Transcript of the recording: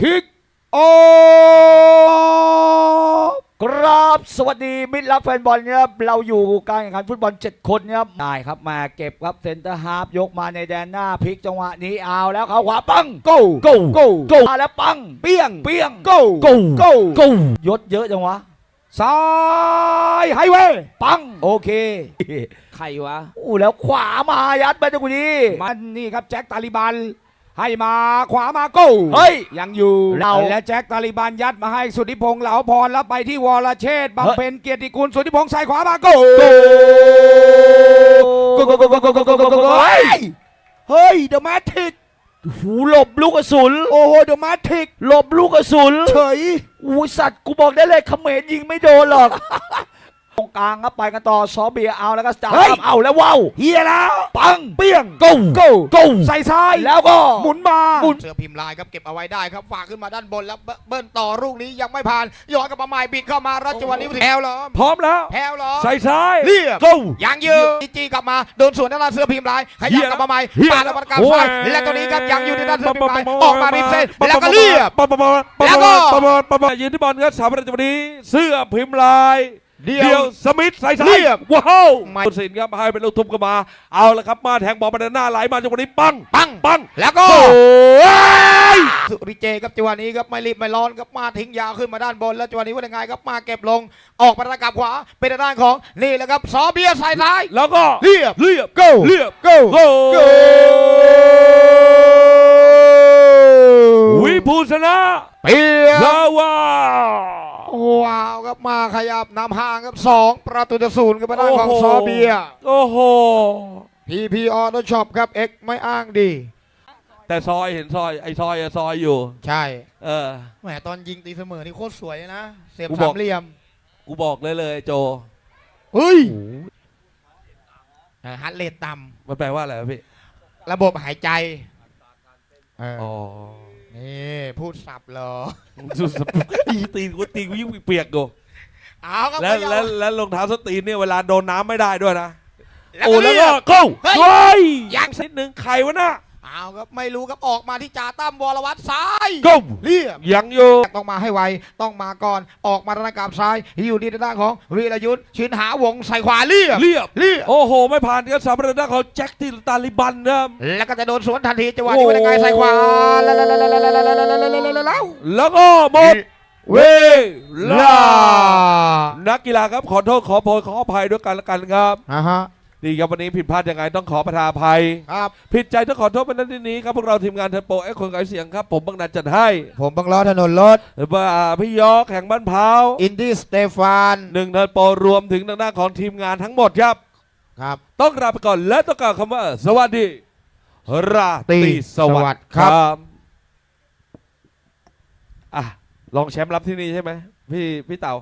คิกโอครับสวัสดีมิตรรักแฟนบอลเนี่ยเราอยู่การแข่งขันฟุตบอล 7 คนเนี่ยได้ครับมาเก็บครับเซนเตอร์ฮาร์ฟยกมาในแดนหน้าพลิกจังหวะนี้เอาแล้วเขาขวาปังโก้โก้โก้โก้มาแล้วปังเปี้ยงเปี้ยงโก้โก้โก้โก้ยศเยอะจังวะซ้ายไฮเวยปังโอเค ใครวะอู้แล้วขวามายัดไปตรงนี้มันนี่ครับแจ็คตาลิบัน ให้มาขวามาโก้เฮ้ย ยังอยู่เราและแจ็คตาลิบันยัดมาให้สุทธิพงษ์เหลาพรแล้วไปที่วรเชษฐ์บำเฮ้ยเพ็ญเกียรติกุลสุทธิพงษ์ใส่ขวามาโก้โก้โก้โก้โก้โก้โก้โก้โก้โก้โก้เฮ้ยเฮ้ยเดอะแมทริกหูหลบลูกกระสุนโอ้โหเดอะแมทริกหลบลูกกระสุนเฉยอู้สัตว์กูบอกได้เลยเขมรยิงไม่โดนหรอก ตรงกลางครับไปกันต่อซอเบียร์เอาแล้วก็จ่าเฮ้ยครับเอาแล้วว้าวเฮียแล้ว ปังเปี้ยงโก้โก้โก้ใส่ซ้ายแล้วก็หมุนมาหมุนเสือพิมพ์ลายครับเก็บเอาไว้ได้ครับฝากขึ้นมาด้านบนแล้วเบเบิ้ลต่อลูกนี้ยังไม่ผ่านย้อนกลับมาใหม่บิดเข้ามารัชวันนี้แพ้วเหรอพร้อมแล้วแพ้วเหรอใส่ซ้ายเรียบโก้ยังยืนจีกลับมาโดนสวนด้านหน้าเสือพิมพ์ลายขเหี้ยับยกลับมาใหม่เหี้ยปาดแล้วประกาศโอ้ยซ้ายและตัวนี้ครับยังอยู่ในด้านเสือพิมพ์ลายออกมาริมเส้นแล้วก็เรียบปะปะปะปะแล้วก็ปะปะปะปะยืนที่บอลครับสามประตูนี้เสื้อพิมพ์ลาย เดีเดียยววสมิธใส่ซ้าเรียยบ ว้าวไม่ผู้สินครับให้เป็นลูกทุ่มเข้ามา เอาละครับมาแทงบอลมาด้านหน้าไหลมาจังหวะนี้ปัง ปัง ปัง แล้วก็ โอ้ยสุริเจครับจังหวะนี้ครับไม่รีบไม่ร้อนครับมาทิ้งยาวขึ้นมาด้านบนแล้วจังหวะนี้ว่ายังไงครับมาเก็บลงออกมาทางกลับขวาเป็นทางด้านของนี่แหละครับซอเบียร์ใส่ซ้าย แล้วก็เรียบเรียบ Go เรียบ Go โก้ Go วิภูชนะเปียลาวา ว้าวครับมาขยับนำห่างครับสองประตูต่อศูนย์กับทางด้านของโอ้โหซอเบีย โอ้โหพีพีออโต้ช็อปครับเอ็กไม่อ้างดี แต่ซอยเห็นซอยไอซอยอะซอยอยู่ ใช่ เออแหมตอนยิงตีเสมอนี่โคตรสวยนะ เสียบกูบสาอกมเหลี่ยม กูบอกเลยเลยโจเฮ้ยฮัตเลตต่มันแปลว่าอะไรวะพี่ำระบบหายใจเอออ๋อนี่ พูดสับเหรออีตีนกูตีนกูยิ่งเปียกกูเอาครับแล้วไม่เอาแล้วแล้วรองเท้าสตีนเนี่ยเวลาโดนน้ำไม่ได้ด้วยนะแล้วโอ้ก็แล้วเรีก็ยบเข้าเฮ้ยเฮ้ยยัง นิดนึงใครวะน่ะ เอาครับไม่รู้ครับออกมาที่จ่าตั้มวรวัตรซ้ายก็เรียบยังอยู่ต้องมาให้ไวต้องมาก่อนออกมาทางกาบซ้ายอยู่ที่ด้านของวีรยุทธ์ชินหาวงใส่ขวาเรียบเรียบเรียบโอ้โห ไม่ผ่านครับสำหรับด้ของแจ็คที่ตาลิบันนะแล้วก็จะโดนสวนทันทีจังหวะนี้วันกายใส่ขวาแล้วแล้วก็หมดเวลานักกีฬาครับขอโทษขอโพยขออภัยด้วยกันละกันครับอ่าฮะ นี่ครับวันนี้ผิดพลาดยังไงต้องขอประทานอภัย ครับ ผิดใจต้องขอโทษเป็นนั้นที่นี้ครับพวกเราทีมงานเทอร์โปไอ้คนขายเสียงครับ ผมบังนัดจัดให้ผมบังล้อถนนรถ หรือว่าพี่ยอกแห่งบ้านพร้าวอินดี้สเตฟานหนึ่งเทอร์โปรวมถึงทางด้านของทีมงานทั้งหมดครับ ครับ ต้องลาไปก่อนและต้องกล่าวคำว่า สวัสดี ราตรีสวัสดิ์ครับอะลองแชมป์รับที่นี่ใช่ไหมพี่พี่เต่า